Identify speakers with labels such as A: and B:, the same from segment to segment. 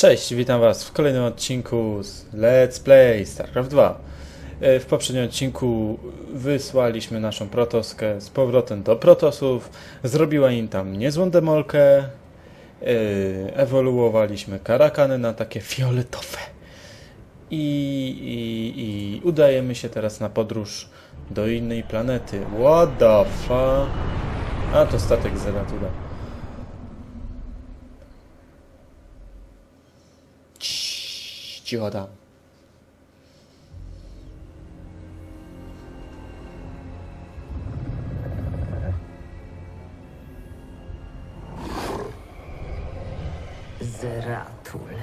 A: Cześć, witam Was w kolejnym odcinku z Let's Play StarCraft 2. E, W poprzednim odcinku wysłaliśmy naszą protoskę z powrotem do protosów. Zrobiła im tam niezłą demolkę. E, Ewoluowaliśmy karakany na takie fioletowe. I, i, I udajemy się teraz na podróż do innej planety. What the fuck? A to statek Zeratuda. Ciii, Cicho tam.
B: Zeratul.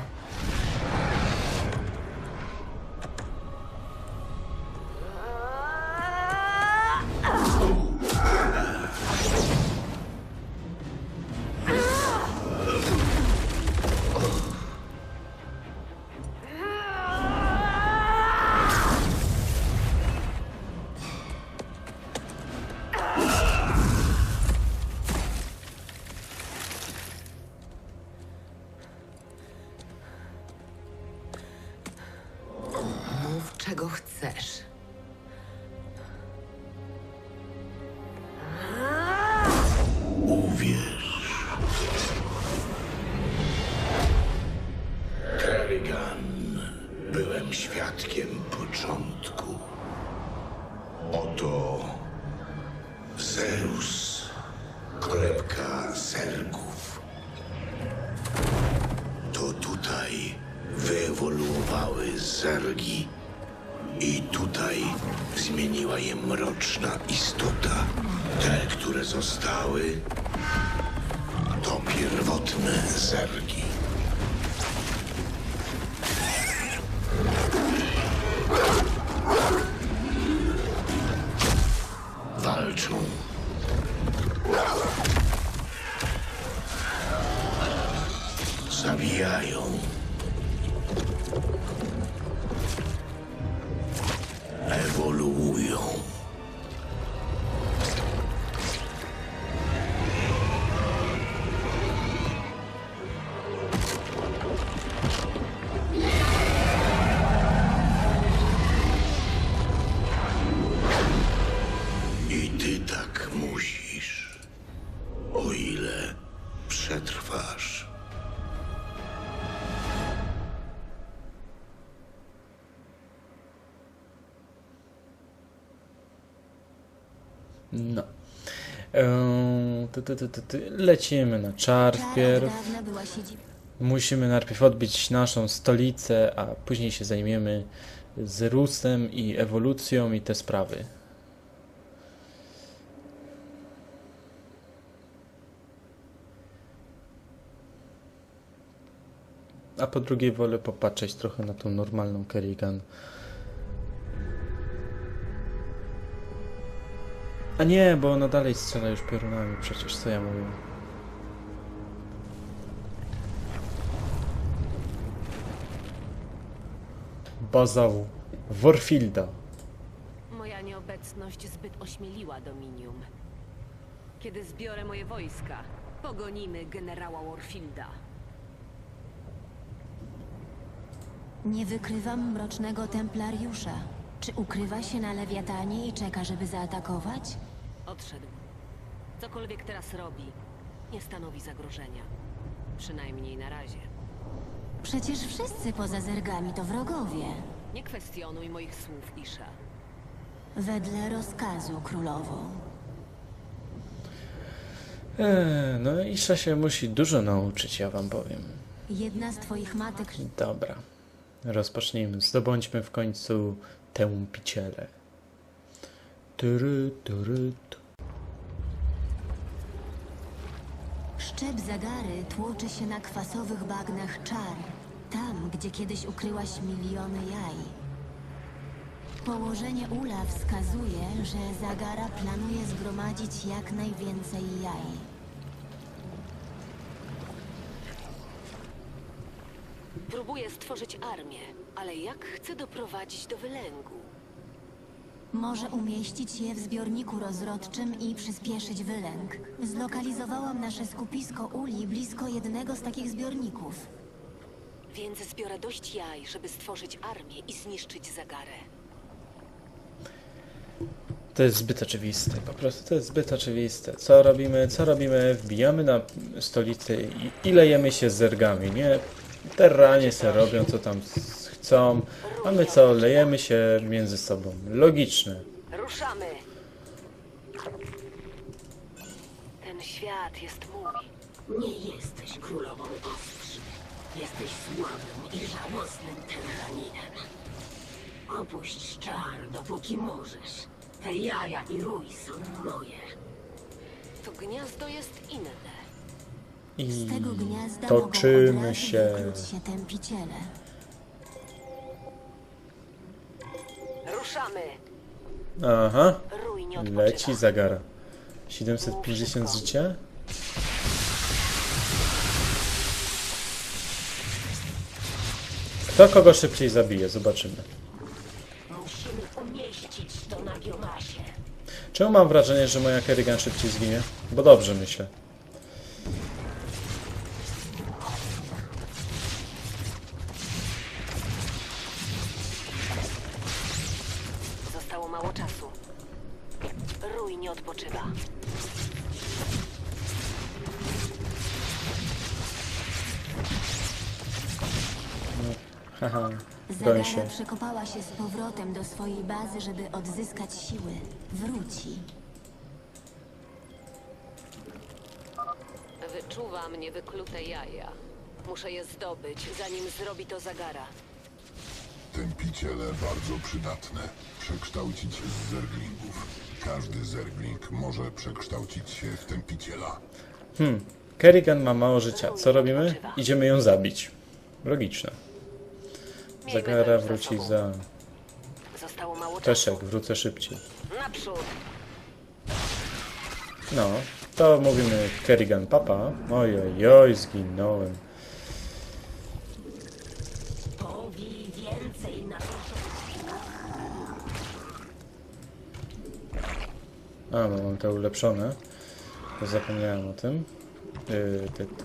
C: Walczą. Zabijają.
A: No. Eee, ty, ty, ty, ty, ty. Lecimy na czar wpierw.
D: dawna była siedzibą.
A: Musimy najpierw odbić naszą stolicę, a później się zajmiemy z Rusem i ewolucją i te sprawy. A po drugie wolę popatrzeć trochę na tą normalną Kerrigan. A nie, bo ona dalej strzela już piorunami, przecież co ja mówię. Baza Warfielda.
B: Moja nieobecność zbyt ośmieliła Dominium. Kiedy zbiorę moje wojska, pogonimy generała Warfielda.
D: Nie wykrywam mrocznego templariusza. Czy ukrywa się na lewiatanie i czeka, żeby zaatakować?
B: Odszedł. Cokolwiek teraz robi, nie stanowi zagrożenia. Przynajmniej na razie.
D: Przecież wszyscy poza zergami to wrogowie.
B: Nie kwestionuj moich słów, Isha.
D: Wedle rozkazu królową.
A: Eee, no Isza się musi dużo nauczyć, ja wam powiem.
D: Jedna z twoich matek
A: Dobra, rozpocznijmy. Zdobądźmy w końcu tę picielę. Tury, tury, tu.
D: Szczep Zagary tłoczy się na kwasowych bagnach czar. Tam, gdzie kiedyś ukryłaś miliony jaj. Położenie ula wskazuje, że Zagara planuje zgromadzić jak najwięcej jaj.
B: Próbuję stworzyć armię, ale jak chcę doprowadzić do wylęgu?
D: Może umieścić je w zbiorniku rozrodczym i przyspieszyć wylęk. Zlokalizowałam nasze skupisko uli blisko jednego z takich zbiorników.
B: Więc zbiorę dość jaj, żeby stworzyć armię i zniszczyć Zagarę.
A: To jest zbyt oczywiste, po prostu to jest zbyt oczywiste. Co robimy? Co robimy? Wbijamy na stolicę i, i lejemy się z zergami, nie? Terranie se robią, co tam chcą, a my co? Lejemy się między sobą. Logiczne.
B: Ruszamy! Ten świat jest mój.
E: Nie jesteś królową ostrzy. Jesteś słabym i żałosnym terraninem. Opuść czar, dopóki możesz. Te jaja i rój są moje.
B: To gniazdo jest inne.
A: I
D: Z tego gniazda
A: toczymy się.
D: się tępiciele.
B: Ruszamy!
A: Aha, leci Zagara. 750 życia? Kto kogo szybciej zabije? Zobaczymy.
E: Musimy umieścić to na biomasie.
A: Czemu mam wrażenie, że moja Kerrigan szybciej zginie? Bo dobrze myślę.
D: Przekopała się z powrotem do swojej bazy, żeby odzyskać siły. Wróci.
B: Wyczuwam niewyklute jaja. Muszę je zdobyć, zanim zrobi to Zagara.
F: Tępiciele bardzo przydatne. Przekształcić z zerglingów. Każdy zergling może przekształcić się w tępiciela.
A: Kerrigan ma mało życia. Co robimy? Idziemy ją zabić. Logiczne.
B: Miejmy
A: Zagara
B: za
A: wróci
B: sobą.
A: za...
B: Zostało mało czasu.
A: Peszek, wrócę szybciej.
B: Naprzód!
A: No, to mówimy Kerrigan papa. Oj, oj, zginąłem. A, no mam to ulepszone. Zapomniałem o tym. Yy, ty, ty,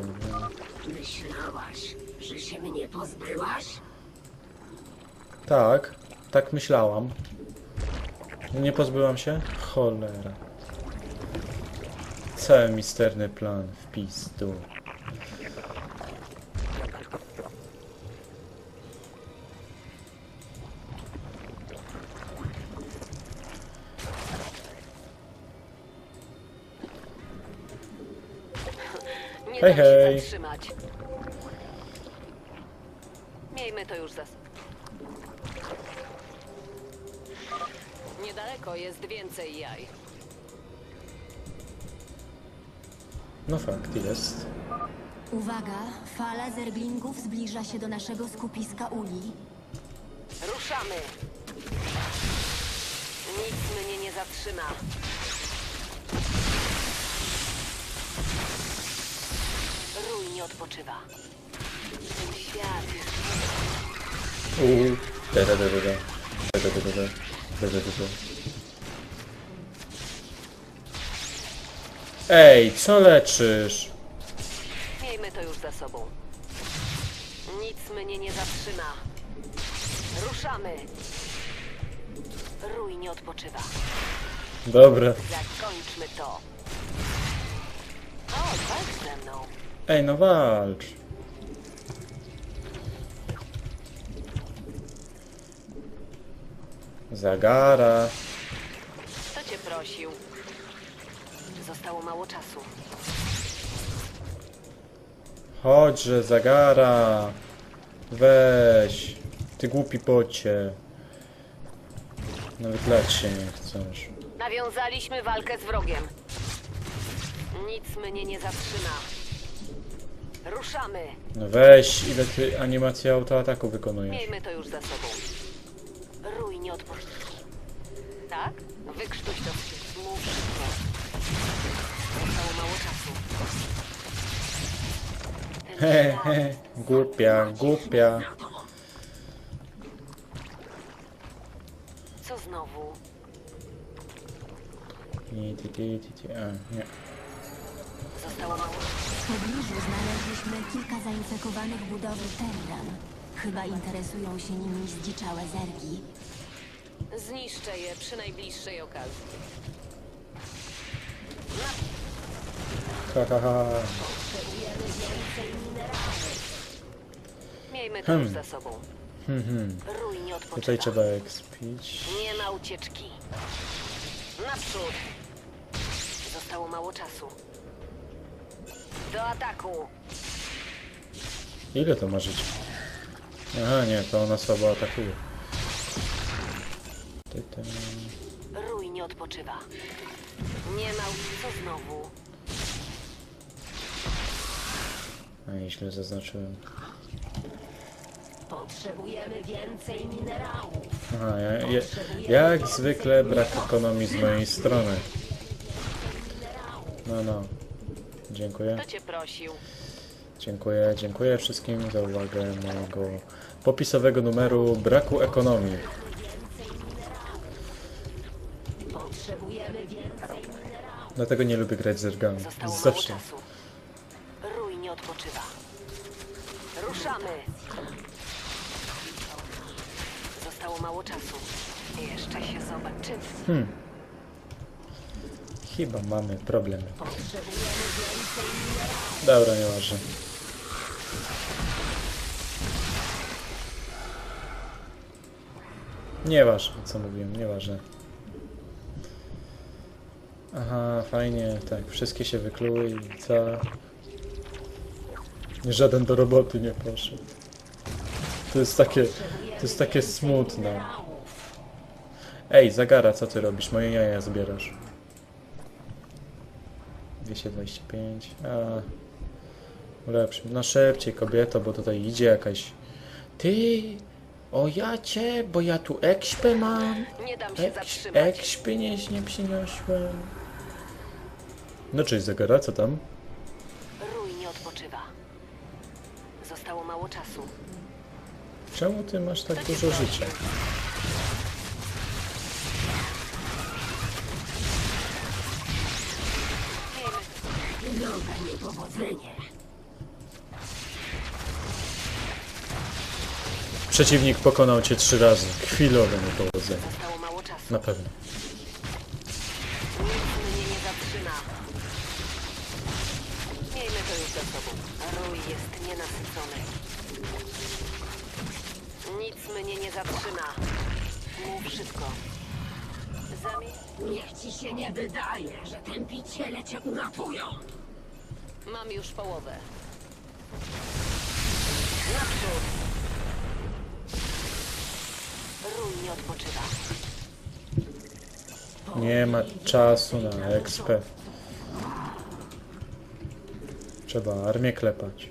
E: Myślałaś, że się mnie pozbyłaś?
A: Tak, tak myślałam. Nie pozbyłam się? Cholera. Cały misterny plan w pizdu. Hej, hej.
B: się zatrzymać. Niedaleko jest więcej jaj.
A: No fakt, jest.
D: Uwaga, fala zerglingów zbliża się do naszego skupiska uli.
B: Ruszamy! Nic mnie nie zatrzyma. Rój nie odpoczywa. Ten świat jest...
A: Uuu. Da, da, da, da, da. Da, da, da, da, da. Da, da, da, da. Ej, co leczysz?
B: Miejmy to już za sobą. Nic mnie nie zatrzyma. Ruszamy! Rój nie odpoczywa.
A: Dobra.
B: Zakończmy to. O, walcz ze mną.
A: Ej, no walcz. Zagara.
B: Kto cię prosił? Zostało mało czasu.
A: Chodźże, Zagara. Weź. Ty głupi pocie. Nawet lać się nie chcesz.
B: Nawiązaliśmy walkę z wrogiem. Nic mnie nie zatrzyma. Ruszamy.
A: No weź, ile ty animacji autoataku wykonujesz.
B: Miejmy to już za sobą. Rój nie odpocznie. Tak?
A: He, he, głupia, głupia.
B: Co znowu?
A: Ti, ti, ti, ti, ti. A, nie.
B: Zostało mało.
D: W pobliżu znaleźliśmy kilka zainfekowanych budowli Terran. Chyba interesują się nimi zdziczałe zergi.
B: Zniszczę je przy najbliższej okazji.
A: Ha, ha, ha.
B: Miejmy to
A: Hmm.
B: już za sobą.
A: Hmm,
B: Rój nie odpoczywa.
A: Tutaj trzeba ekspić.
B: Nie ma ucieczki. Naprzód! Zostało mało czasu. Do ataku!
A: Ile to ma życia? Aha, nie, to ona słabo atakuje. Ty, ty.
B: Rój nie odpoczywa. Nie ma co znowu.
A: A źle zaznaczyłem.
E: Potrzebujemy więcej minerałów.
A: Aha, ja, ja, jak zwykle brak ekonomii z mojej strony. No, no. Dziękuję.
B: Kto cię prosił?
A: Dziękuję, dziękuję wszystkim za uwagę mojego popisowego numeru braku ekonomii.
E: Potrzebujemy więcej minerałów.
A: Dlatego nie lubię grać z.
B: Zostało mało
A: Zawsze.
B: czasu. Zobaczymy.
A: Chyba mamy problemy. Dobra, nieważne. Nieważne, co mówiłem, nieważne. Aha, fajnie, tak, wszystkie się wykluły i co? Żaden do roboty nie poszedł. To jest takie, to jest takie smutne. Ej, Zagara, co ty robisz? Moje jaja zbierasz. 225. A. Lepszy. No szybciej kobieto, bo tutaj idzie jakaś. Ty! O ja cię, bo ja tu ekspę mam.
B: Nie dam się
A: Eks,
B: zatrzymać.
A: ekspy nie, nie przyniosłem. No cześć Zagara, co tam?
B: Rój nie odpoczywa. Zostało mało czasu.
A: Czemu ty masz tak dużo życia?
E: Wygląda niepowodzenie.
A: Przeciwnik pokonał cię trzy razy. Chwilowe niepowodzenie.
B: Zostało mało czasu.
A: Na pewno.
B: Nic mnie nie zatrzyma. Miejmy to już za sobą. Rój jest nienasycony. Nic mnie nie zatrzyma. Mów szybko. Zamie...
E: Niech ci się nie wydaje, że tępiciele cię uratują.
B: Mam już połowę. Naprzód! Rój nie odpoczywa.
A: Nie ma czasu na ekspę. Trzeba armię klepać.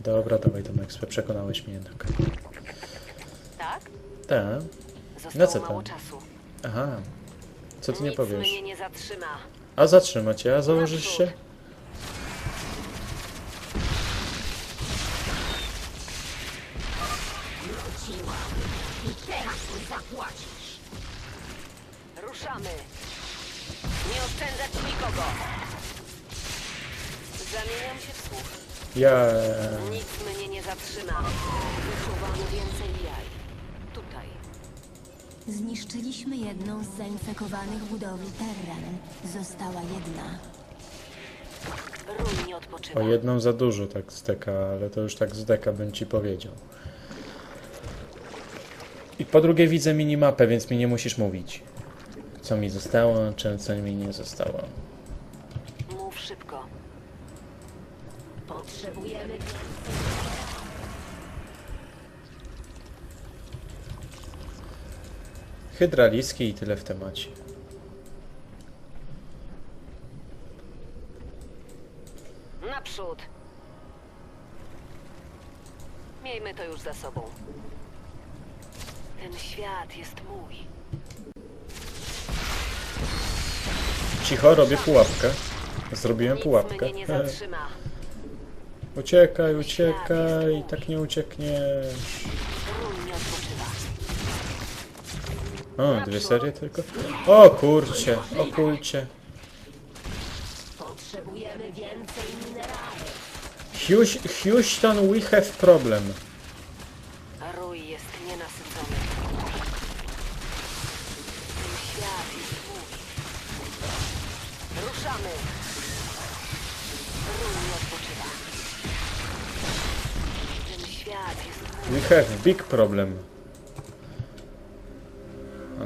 A: Dobra, dawaj tą ekspę. Przekonałeś mnie jednak.
B: Tak?
A: Tak.
B: Zostało
A: No co
B: mało
A: tam?
B: czasu.
A: Aha. Co ty nie
B: Nic
A: powiesz?
B: mnie nie zatrzyma.
A: A zatrzymać cię, a założysz się?
E: Wróciłam. I teraz zapłacisz.
B: Ruszamy. Nie oszczędzać nikogo. Zamieniam się w słuch.
A: Ja...
B: Nic mnie nie zatrzyma. Wyczuwam więcej jaj.
D: Zniszczyliśmy jedną z zainfekowanych budowli Terran. Została jedna.
B: Rój nie odpoczywa.
A: O jedną za dużo tak z deka, ale to już tak z deka bym ci powiedział. I po drugie widzę minimapę, więc mi nie musisz mówić. Co mi zostało, czy co mi nie zostało.
B: Mów szybko.
E: Potrzebujemy
A: Hydraliski i tyle w temacie.
B: Naprzód. Miejmy to już za sobą. Ten świat jest mój.
A: Cicho, robię pułapkę. Zrobiłem
B: Nic
A: pułapkę.
B: mnie nie zatrzyma.
A: Uciekaj, uciekaj, tak nie uciekniesz. O, dwie serie tylko? O kurcie, o kulcie. Potrzebujemy więcej minerałów. Houston, we have problem.
B: Rój jest nienasycony. Ten świat jest mój. Ruszamy! Rój nie odpoczywa. Ten świat jest mój.
A: We have big problem.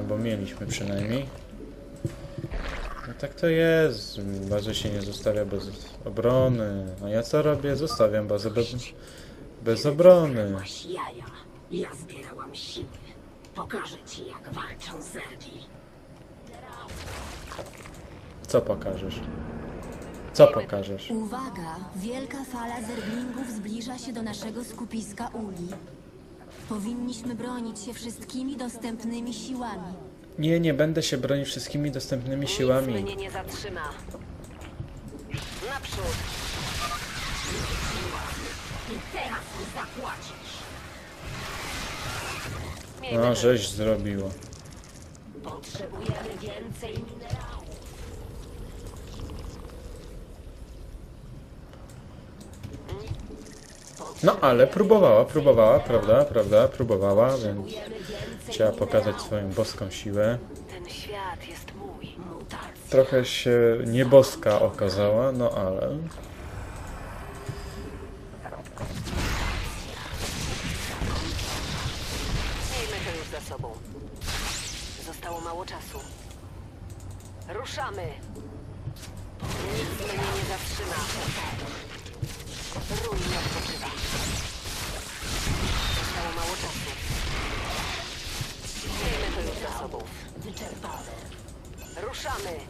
A: Albo mieliśmy przynajmniej. No tak to jest. Bazy się nie zostawia bez obrony. A ja co robię? Zostawiam bazę bez, bez obrony.
E: Ja zbierałam siły. Pokażę ci, jak walczą.
A: Co pokażesz? Co pokażesz?
D: Uwaga! Wielka fala zerglingów zbliża się do naszego skupiska uli. Powinniśmy bronić się wszystkimi dostępnymi siłami.
A: Nie, nie będę się bronić wszystkimi dostępnymi
B: Nic
A: siłami.
B: mnie nie zatrzyma. Naprzód.
E: Teraz mi zapłacisz.
A: No, żeś zrobiło.
E: Potrzebujemy więcej minerałów.
A: No, ale próbowała, próbowała, prawda, prawda, próbowała, więc chciała pokazać swoją boską siłę. Trochę się nieboska okazała, no ale...
B: Miejmy to już za sobą. Zostało mało czasu. Ruszamy. Nic mnie nie zatrzyma. Rój nie odpoczywa. Zostało mało czasu. Miejmy to już za.
E: Wyczerpane.
B: Ruszamy.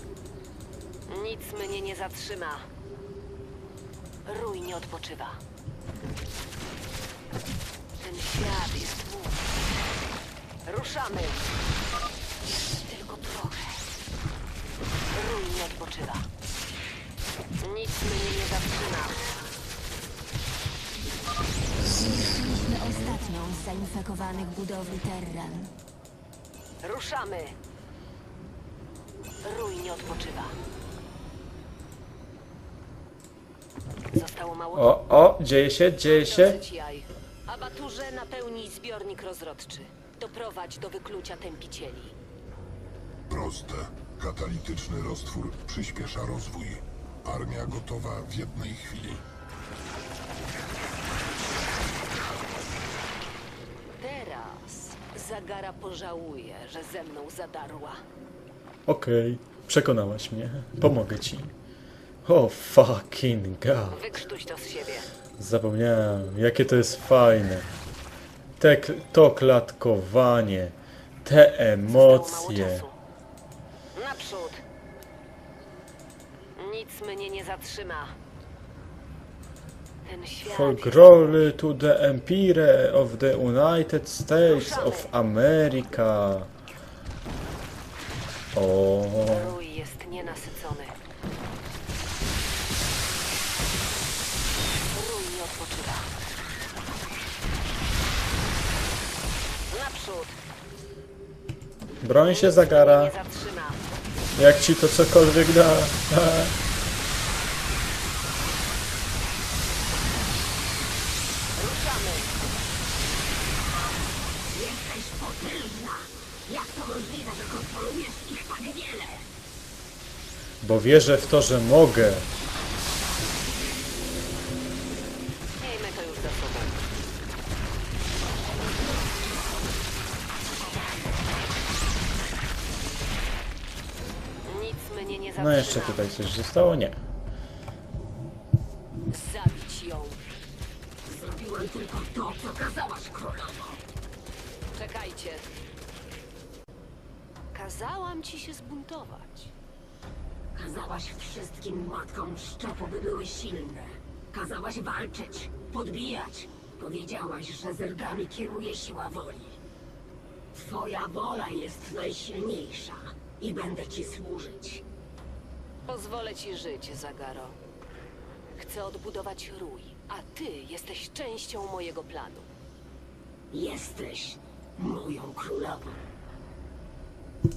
B: Nic mnie nie zatrzyma. Rój nie odpoczywa. Ten świat jest mój. Ruszamy. Tylko trochę. Rój nie odpoczywa. Nic mnie nie zatrzyma.
D: Ostatnią z zainfekowanych budowli Terran.
B: Ruszamy. Rój nie odpoczywa. Zostało mało
A: O, o, dzieje się, dzieje się.
B: Dosyć jaj. Abaturze napełnij zbiornik rozrodczy. Doprowadź do wyklucia tępicieli.
F: Proste. Katalityczny roztwór przyspiesza rozwój. Armia gotowa w jednej chwili.
B: Zagara pożałuje, że ze mną zadarła.
A: Okej, przekonałaś mnie. Pomogę ci. O fucking god.
B: Wykrztuś to z siebie.
A: Zapomniałem, jakie to jest fajne. Te, to klatkowanie, te emocje.
B: Naprzód. Nic mnie nie zatrzyma.
A: For glory to the Empire of the United States of America. O,
B: jest nienasycony. Rój nie odpoczywa. Naprzód.
A: broń się Zagara, jak ci to cokolwiek da. Bo wierzę w to, że mogę.
B: Miejmy to już za sobą. Nic mnie nie zatrzyma.
A: No jeszcze tutaj coś zostało? Nie.
B: Zabić ją.
E: Zrobiłem tylko to, co kazałaś królowo.
B: Czekajcie. Kazałam ci się zbuntować.
E: Kazałaś wszystkim matkom szczepu, by były silne. Kazałaś walczyć, podbijać. Powiedziałaś, że zergami kieruje siła woli. Twoja wola jest najsilniejsza i będę ci służyć.
B: Pozwolę ci żyć, Zagaro. Chcę odbudować rój, a ty jesteś częścią mojego planu.
E: Jesteś moją królową.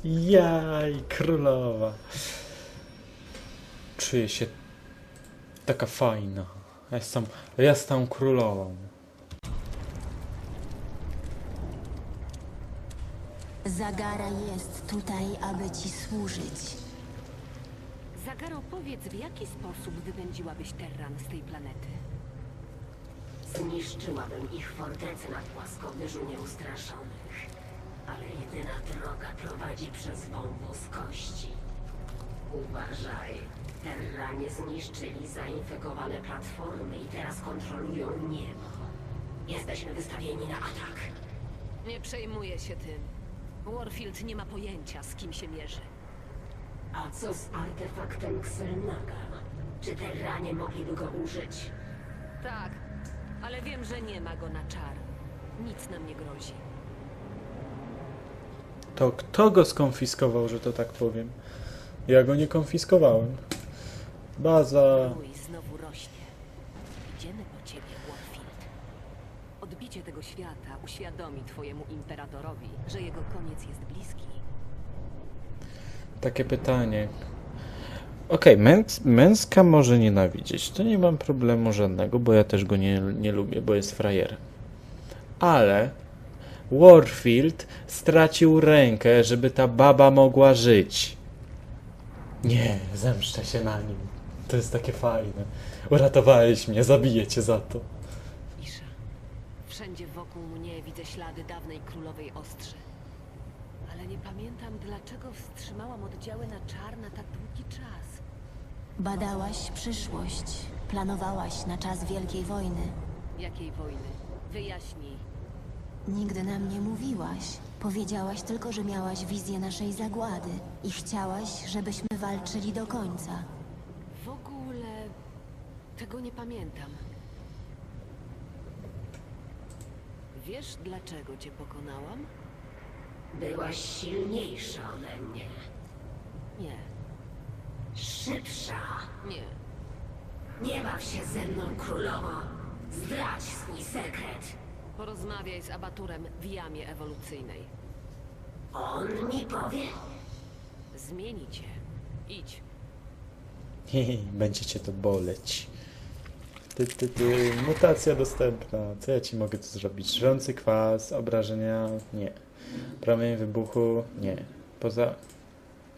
A: Jaj, królowa. Czuję się taka fajna. Ja jestem, ja jestem królową.
D: Zagara jest tutaj, aby ci służyć.
B: Zagaro, powiedz, w jaki sposób wypędziłabyś Terran z tej planety?
E: Zniszczyłabym ich fortecę na płaskowyżu nieustraszonych. Ale jedyna droga prowadzi przez wąwóz kości. Uważaj. Terranie zniszczyli zainfekowane platformy i teraz kontrolują niebo. Jesteśmy wystawieni na atak.
B: Nie przejmuję się tym. Warfield nie ma pojęcia, z kim się mierzy.
E: A co z artefaktem Xelnaga? Czy Terranie mogliby go użyć?
B: Tak, ale wiem, że nie ma go na czar. Nic nam nie grozi.
A: To kto go skonfiskował, że to tak powiem? Ja go nie konfiskowałem. Baza.
B: Mój znowu rośnie. Idziemy po ciebie, Warfield. Odbicie tego świata uświadomi twojemu imperatorowi, że jego koniec jest bliski.
A: Takie pytanie. Okej, męs męska może nienawidzieć. To nie mam problemu żadnego, bo ja też go nie, nie lubię, bo jest frajerem. Ale Warfield stracił rękę, żeby ta baba mogła żyć. Nie, zemszczę się na nim. To jest takie fajne. Uratowałeś mnie, zabiję cię za to.
B: Isza, wszędzie wokół mnie widzę ślady dawnej królowej ostrzy. Ale nie pamiętam, dlaczego wstrzymałam oddziały na czar na tak długi czas.
D: Badałaś przyszłość, planowałaś na czas Wielkiej Wojny.
B: Jakiej wojny? Wyjaśnij.
D: Nigdy nam nie mówiłaś. Powiedziałaś tylko, że miałaś wizję naszej zagłady i chciałaś, żebyśmy walczyli do końca.
B: Tego nie pamiętam. Wiesz, dlaczego cię pokonałam?
E: Byłaś silniejsza ode mnie.
B: Nie,
E: Szybsza.
B: nie.
E: Nie baw się ze mną, królowo. Zdradź swój sekret.
B: Porozmawiaj z abaturem w jamie ewolucyjnej.
E: On mi powie.
B: Zmieni cię. Idź.
A: Hehe, Będzie cię to boleć. Ty, ty, ty. Mutacja dostępna. Co ja ci mogę tu zrobić? Żrący kwas, obrażenia? Nie. Promień wybuchu? Nie. Poza...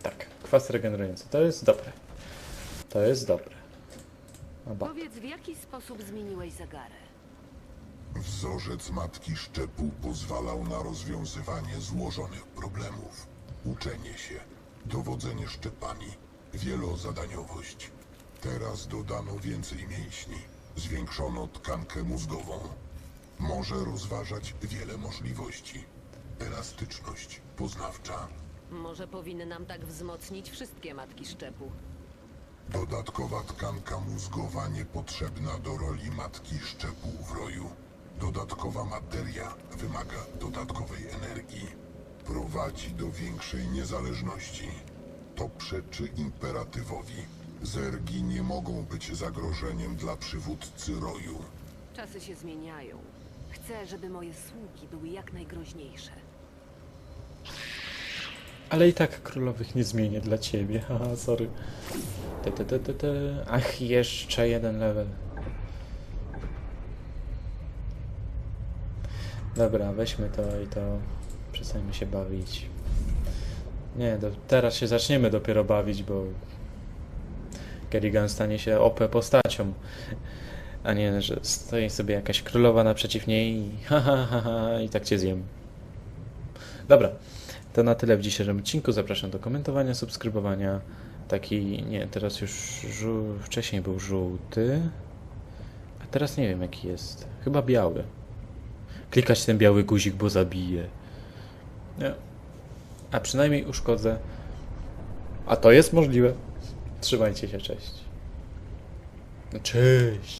A: Tak, kwas regenerujący. To jest dobre. To jest dobre. Oba.
B: Powiedz, w jaki sposób zmieniłeś zagarę?
F: Wzorzec matki szczepu pozwalał na rozwiązywanie złożonych problemów. Uczenie się, dowodzenie szczepami, wielozadaniowość. Teraz dodano więcej mięśni, zwiększono tkankę mózgową. Może rozważać wiele możliwości. Elastyczność poznawcza,
B: Może powinny nam tak wzmocnić wszystkie matki szczepu.
F: Dodatkowa tkanka mózgowa niepotrzebna do roli matki szczepu w roju. Dodatkowa materia wymaga dodatkowej energii. Prowadzi do większej niezależności. To przeczy imperatywowi. Zergi nie mogą być zagrożeniem dla przywódcy roju.
B: Czasy się zmieniają. Chcę, żeby moje sługi były jak najgroźniejsze.
A: Ale i tak królowych nie zmienię dla ciebie. Haha, sorry. Te, te, te, te, te. Ach, jeszcze jeden level. Dobra, weźmy to i to. Przestańmy się bawić. Nie, do, teraz się zaczniemy dopiero bawić, bo Kerrigan stanie się OP postacią. A nie, że stoi sobie jakaś królowa naprzeciw niej i ha, ha, ha, ha i tak cię zjem. Dobra, to na tyle w dzisiejszym odcinku. Zapraszam do komentowania, subskrybowania. Taki, nie, teraz już wcześniej był żółty, a teraz nie wiem jaki jest. Chyba biały. Klikać ten biały guzik, bo zabije. Nie. A przynajmniej uszkodzę. A to jest możliwe. Trzymajcie się, cześć. Cześć.